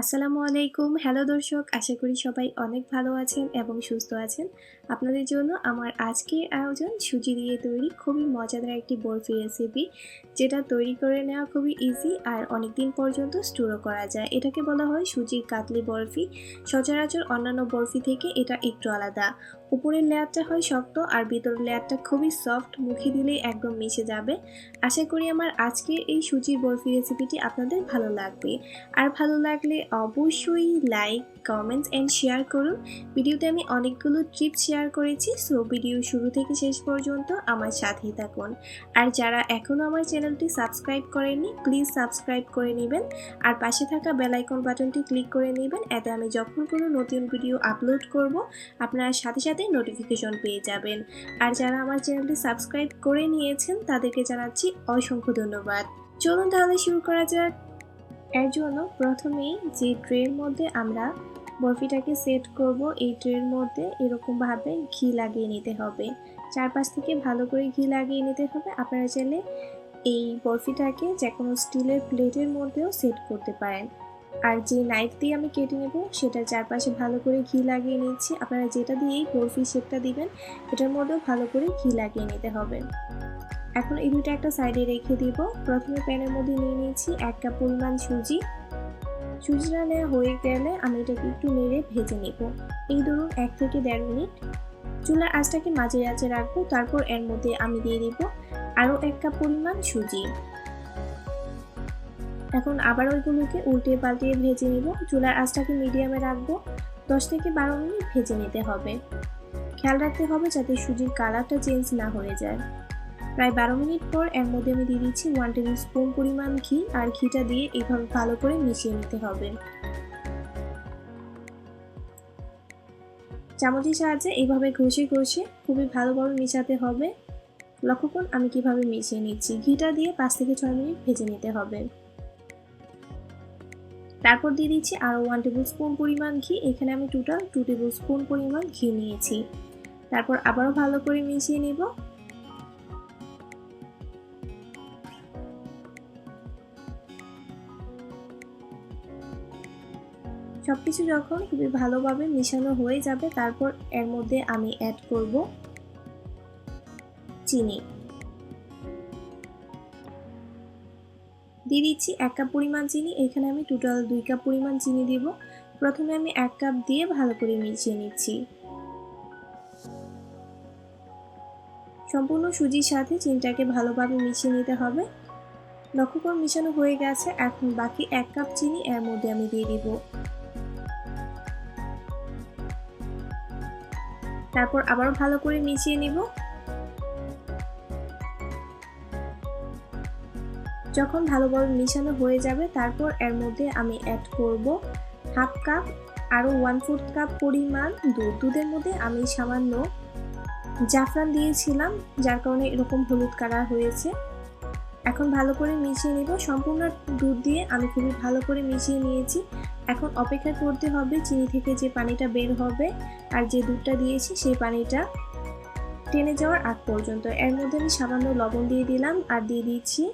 আসসালামু আলাইকুম। হ্যালো দর্শক আশা করি সবাই অনেক ভালো আছেন এবং সুস্থ আছেন। আপনাদের জন্য আমার আজকের আয়োজন সুজি দিয়ে তৈরি খুবই মজাদার একটি বরফি রেসিপি যেটা তৈরি করে নেওয়া খুবই ইজি আর অনেক দিন পর্যন্ত স্টোরও করা যায়। এটাকে বলা হয় সুজির কাতলি বরফি। সচরাচর অন্যান্য বরফি থেকে এটা একটু আলাদা। উপরের লেয়ারটা হয় শক্ত আর ভিতরের লেয়ারটা খুবই সফট মুখে দিলেই একদম মিশে যাবে। আশা করি আমার আজকের এই সুজির বরফি রেসিপিটি আপনাদের ভালো লাগবে। আর ভালো লাগলে অবশ্যই লাইক কমেন্টস অ্যান্ড শেয়ার করুন। ভিডিওতে আমি অনেকগুলো ট্রিপ শেয়ার করেছি সো ভিডিও শুরু থেকে শেষ পর্যন্ত আমার সাথেই থাকুন। আর যারা এখনও আমার চ্যানেলটি সাবস্ক্রাইব করেননি প্লিজ সাবস্ক্রাইব করে নেবেন। আর পাশে থাকা বেলাইকন বাটনটি ক্লিক করে নেবেন, এতে আমি যখন কোনো নতুন ভিডিও আপলোড করব, আপনারা সাথে সাথে নোটিফিকেশন পেয়ে যাবেন। আর যারা আমার চ্যানেলটি সাবস্ক্রাইব করে নিয়েছেন, তাদেরকে জানাচ্ছি অসংখ্য ধন্যবাদ। চলুন তাহলে শুরু করা যাক। এর জন্য প্রথমেই যে ট্রের মধ্যে আমরা বরফিটাকে সেট করব। এই ট্রের মধ্যে এরকমভাবে ঘি লাগিয়ে নিতে হবে। চারপাশ থেকে ভালো করে ঘি লাগিয়ে নিতে হবে। আপনারা চাইলে এই বরফিটাকে যে কোনো স্টিলের প্লেটের মধ্যেও সেট করতে পারেন। আর যে নাইফ দিয়ে আমি কেটে নেব, সেটার চারপাশে ভালো করে ঘি লাগিয়ে নিচ্ছি। আপনারা যেটা দিয়েই বরফি শেপটা দিবেন, এটার মধ্যেও ভালো করে ঘি লাগিয়ে নিতে হবে। এখন এই দুটো একটা সাইডে রেখে দিব। প্রথমে প্যানের মধ্যে নিয়ে নিয়েছি এক কাপ পরিমাণ সুজি। সুজিটা নেওয়া হয়ে গেলে আমি এটাকে একটু নেড়ে ভেজে নেব। এই ধরুন, এক থেকে দেড় মিনিট। চুলার আঁচটাকে মাঝে আঁচে রাখব, তারপর এর মধ্যে আমি দিয়ে দিব আরও এক কাপ পরিমাণ সুজি। এখন আবার ওইগুলোকে উল্টে পাল্টিয়ে ভেজে নিব। চুলার আঁচটাকে মিডিয়ামে রাখব। দশ থেকে বারো মিনিট ভেজে নিতে হবে। খেয়াল রাখতে হবে যাতে সুজির কালারটা চেঞ্জ না হয়ে যায়। প্রায় বারো মিনিট পর এর মধ্যে আমি দিয়ে দিচ্ছি ওয়ান টেবিল স্পুন পরিমাণ ঘি আর ঘিটা দিয়ে এইভাবে ভালো করে মিশিয়ে নিতে হবে। চামচের সাহায্যে এইভাবে ঘষে ঘষে খুবই ভালোভাবে মিশাতে হবে। লক্ষ্য করুন, আমি কীভাবে মিশিয়ে নিচ্ছি। ঘিটা দিয়ে পাঁচ থেকে ছয় মিনিট ভেজে নিতে হবে। তারপর দিয়ে দিচ্ছি আরও ওয়ান টেবিল স্পুন পরিমাণ ঘি। এখানে আমি টোটাল টু টেবিল স্পুন পরিমাণ ঘি নিয়েছি। তারপর আবারও ভালো করে মিশিয়ে নেব। সব কিছু যখন খুবই ভালোভাবে মিশানো হয়ে যাবে, তারপর এর মধ্যে আমি অ্যাড করব চিনি। দিয়ে দিচ্ছি এক কাপ পরিমাণ চিনি, এখানে আমি টোটাল দুই কাপ পরিমাণ চিনি দিব। প্রথমে আমি এক কাপ দিয়ে ভালো করে মিশিয়ে নিচ্ছি। সম্পূর্ণ সুজির সাথে চিনিটাকে ভালোভাবে মিশিয়ে নিতে হবে। লক্ষ্য করে, মিশানো হয়ে গেছে, এখন বাকি এক কাপ চিনি এর মধ্যে আমি দিয়ে দিব। তারপর আবারও ভালো করে মিশিয়ে নিব। যখন ভালোভাবে মিশানো হয়ে যাবে, তারপর এর মধ্যে আমি অ্যাড করব হাফ কাপ আরও ওয়ান ফোর্থ কাপ পরিমাণ দুধ। দুধের মধ্যে আমি সামান্য জাফরান দিয়েছিলাম, যার কারণে এরকম হলুদ কালার হয়েছে। এখন ভালো করে মিশিয়ে নিব। সম্পূর্ণ দুধ দিয়ে আমি খুবই ভালো করে মিশিয়ে নিয়েছি। এখন অপেক্ষা করতে হবে চিনি থেকে যে পানিটা বের হবে আর যে দুধটা দিয়েছি সেই পানিটা টেনে যাওয়ার আগ পর্যন্ত। এর মধ্যে আমি সামান্য লবণ দিয়ে দিলাম আর দিয়ে দিচ্ছি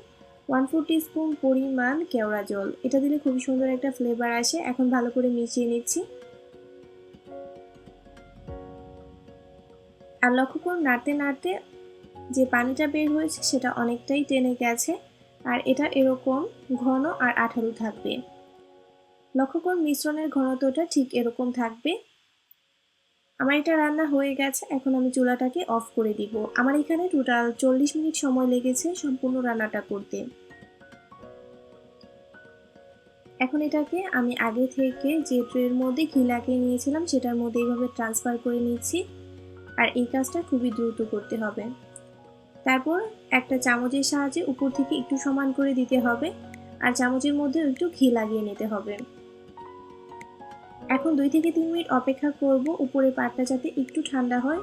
ওয়ান ফোর স্পুন পরিমাণ কেওড়া জল। এটা দিলে খুবই সুন্দর একটা ফ্লেভার আসে। এখন ভালো করে মিশিয়ে নিচ্ছি। আর লক্ষ্য করুন, নাড়তে নাড়তে যে পানিটা বের হয়েছে সেটা অনেকটাই টেনে গেছে। আর এটা এরকম ঘন আর আঠালো থাকবে। লক্ষ্য করুন, মিশ্রণের ঘনত্বটা ঠিক এরকম থাকবে। আমার এটা রান্না হয়ে গেছে, এখন আমি চুলাটাকে অফ করে দিব। আমার এখানে টোটাল চল্লিশ মিনিট সময় লেগেছে সম্পূর্ণ রান্নাটা করতে। এখন এটাকে আমি আগে থেকে যে ট্রের মধ্যে ঘি লাগিয়ে নিয়েছিলাম, সেটার মধ্যে এইভাবে ট্রান্সফার করে নিচ্ছি। আর এই কাজটা খুবই দ্রুত করতে হবে। তারপর একটা চামচের সাহায্যে উপর থেকে একটু সমান করে দিতে হবে। আর চামচের মধ্যে একটু ঘি লাগিয়ে নিতে হবে। এখন দুই থেকে তিন মিনিট অপেক্ষা করব উপরে পাটটা যাতে একটু ঠান্ডা হয়।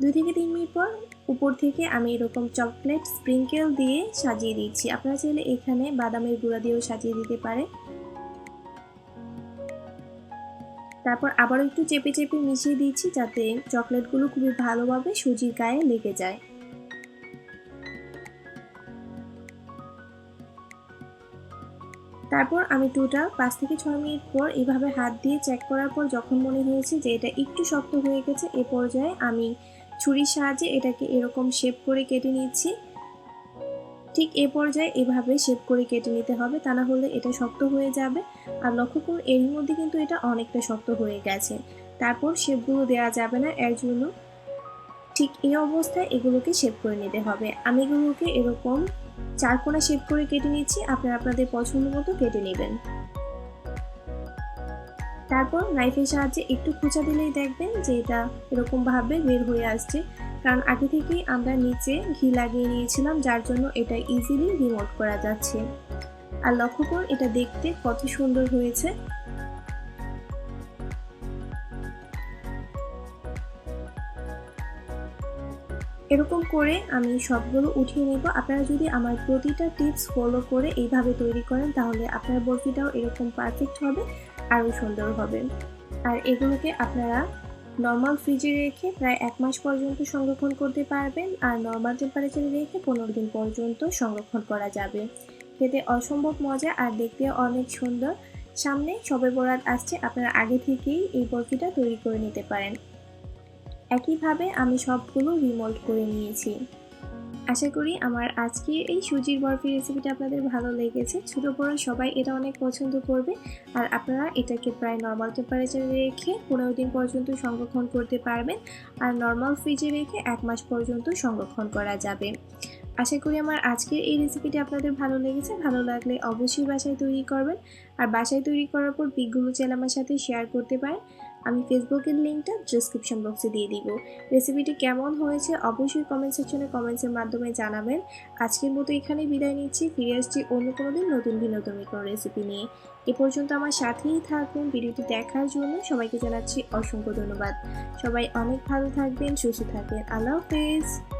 দুই থেকে তিন মিনিট পর উপর থেকে আমি এরকম চকলেট স্প্রিঙ্কেল দিয়ে সাজিয়ে দিচ্ছি। আপনারা চাইলে এখানে বাদামের গুঁড়া দিয়েও সাজিয়ে দিতে পারে তারপর আবারও একটু চেপে চেপে মিশিয়ে দিচ্ছি যাতে চকলেটগুলো খুবই ভালোভাবে সুজির গায়ে লেগে যায়। তারপর আমি টোটাল পাঁচ থেকে ছয় মিনিট পর এভাবে হাত দিয়ে চেক করার পর যখন মনে হয়েছে যে এটা একটু শক্ত হয়ে গেছে, এ পর্যায়ে আমি ছুরির সাহায্যে এটাকে এরকম শেপ করে কেটে নিচ্ছি। ঠিক এ পর্যায়ে এভাবে শেপ করে কেটে নিতে হবে, তা না হলে এটা শক্ত হয়ে যাবে। আর লক্ষ্য করুন এর মধ্যে কিন্তু এটা অনেকটা শক্ত হয়ে গেছে। তারপর শেপগুলো দেওয়া যাবে না, এর জন্য ঠিক এই অবস্থায় এগুলোকে শেপ করে নিতে হবে। আমি এগুলোকে এরকম চার কোনা শেপ করে কেটে নিচ্ছি, আপনারা আপনাদের পছন্দ মতো কেটে নেবেন। তারপর নাইফের সাহায্যে একটু খোঁচা দিলেই দেখবেন যে এটা এরকম ভাবে বের হয়ে আসছে। কারণ আগে থেকেই আমরা নিচে ঘি লাগিয়ে নিয়েছিলাম, যার জন্য এটা ইজিলি রিমোট করা যাচ্ছে। আর লক্ষ্য করুন, এটা দেখতে কত সুন্দর হয়েছে। এরকম করে আমি সবগুলো উঠিয়ে নেব। আপনারা যদি আমার প্রতিটা টিপস ফলো করে এইভাবে তৈরি করেন, তাহলে আপনার বরফিটাও এরকম পারফেক্ট হবে, আরও সুন্দর হবে। আর এগুলোকে আপনারা নর্মাল ফ্রিজে রেখে প্রায় এক মাস পর্যন্ত সংরক্ষণ করতে পারবেন, আর নর্মাল টেম্পারেচারে রেখে পনেরো দিন পর্যন্ত সংরক্ষণ করা যাবে। খেতে অসম্ভব মজা আর দেখতে অনেক সুন্দর। সামনে সবে বরাত আসছে, আপনারা আগে থেকেই এই বরফিটা তৈরি করে নিতে পারেন। একইভাবে আমি সবগুলো রিমোল্ড করে নিয়েছি। আশা করি আমার আজকের এই সুজির বরফি রেসিপিটা আপনাদের ভালো লেগেছে। ছোট বড় সবাই এটা অনেক পছন্দ করবে। আর আপনারা এটাকে প্রায় নর্মাল টেম্পারেচারে রেখে পনেরো দিন পর্যন্ত সংরক্ষণ করতে পারবেন। আর নর্মাল ফ্রিজে রেখে এক মাস পর্যন্ত সংরক্ষণ করা যাবে। আশা করি আমার আজকের এই রেসিপিটি আপনাদের ভালো লেগেছে। ভালো লাগলে অবশ্যই বাসায় তৈরি করবেন। আর বাসায় তৈরি করার পর পিকগুলো চাইলে আমার সাথে শেয়ার করতে পারেন। আমি ফেসবুকের লিঙ্কটা ডিসক্রিপশন বক্সে দিয়ে দিব। রেসিপিটি কেমন হয়েছে অবশ্যই কমেন্ট সেকশনে কমেন্টসের মাধ্যমে জানাবেন। আজকের মতো এখানেই বিদায় নিচ্ছি। ফিরে আসছি অন্য কোনো দিন নতুন ভিন্নতম কোনো রেসিপি নিয়ে। এ পর্যন্ত আমার সাথেই থাকবেন ভিডিওটি দেখার জন্য সবাইকে জানাচ্ছি অসংখ্য ধন্যবাদ। সবাই অনেক ভালো থাকবেন, সুস্থ থাকবেন। আল্লাহ হাফেজ।